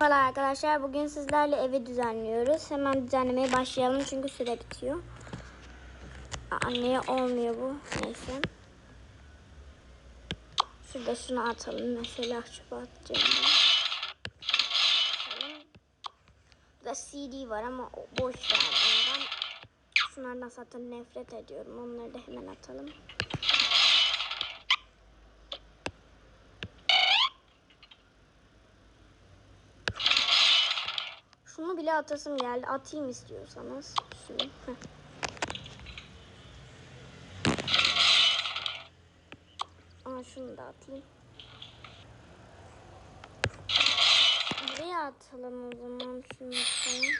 Merhaba arkadaşlar. Bugün sizlerle evi düzenliyoruz. Hemen düzenlemeye başlayalım çünkü süre bitiyor. Anneye olmuyor bu. Neyse. Şurada şunu atalım. Mesela çöpe atacağım. Burada CD var ama boş ver bundan. Şunlardan zaten nefret ediyorum. Onları da hemen atalım. Şunu bile atasım geldi. Atayım istiyorsanız. Şunu. Aa şunu da atayım. Buraya atalım o zaman şunu atalım.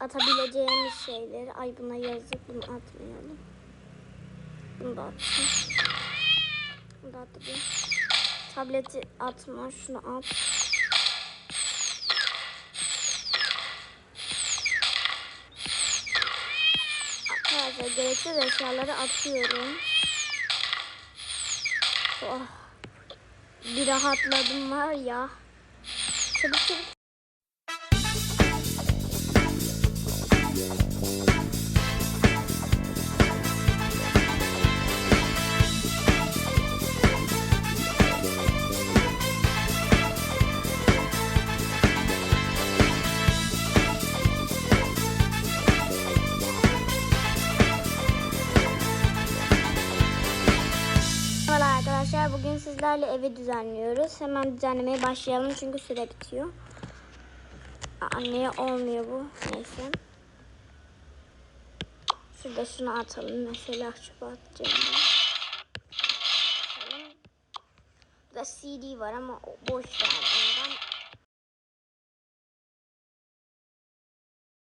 Atabileceğimiz şeyleri. Ay buna yazık bunu atmayalım. Bunu da atayım. Bunu da atayım. Tableti atma şunu at. Arkadaşlar gereksiz eşyaları atıyorum. Oh. Bir rahatladım var ya. Çabuk çabuk. Arkadaşlar. Bugün sizlerle evi düzenliyoruz. Hemen düzenlemeye başlayalım çünkü süre bitiyor. Anneye olmuyor bu. Neyse. Şurada şunu atalım. Mesela çöpe atacağım. Burada CD var ama boş ver